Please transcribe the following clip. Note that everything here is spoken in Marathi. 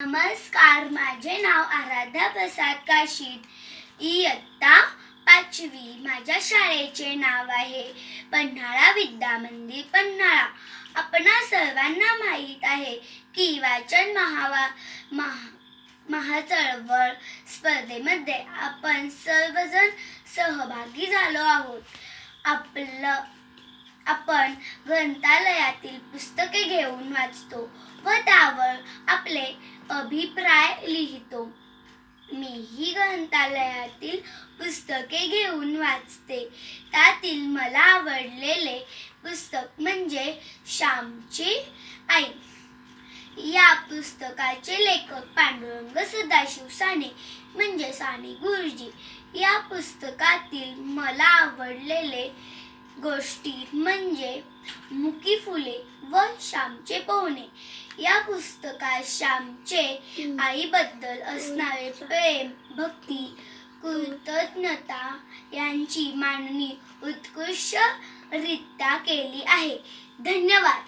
नमस्कार माझे नाव आराध्या प्रसाद काशीद. इयत्ता पाचवी. माझ्या शाळेचे नाव आहे पन्हाळा विद्या मंदिर पन्हाळा. आपणा सर्वांना माहीत आहे की वाचन महावा महा महाचळवळ स्पर्धेमध्ये आपण सर्वजण सहभागी झालो आहोत. आपलं आपण ग्रंथालयातील पुस्तके घेऊन वाचतो व त्यावर अभिप्राय लिहितो. मीही ग्रंथालयातील पुस्तके घेऊन वाचते. त्यातील मला आवडलेले पुस्तक म्हणजे श्यामची आई. या पुस्तकाचे लेखक पांडुरंग सदाशिव साने म्हणजे साने गुरुजी. या पुस्तकातील मला आवडलेले गोष्टी म्हणजे मुकी फुले व श्यामचे पोहणे. या पुस्तकात श्यामचे आईबद्दल असणारे प्रेम भक्ती कृतज्ञता यांची मांडणी उत्कृष्टरित्या केली आहे. धन्यवाद.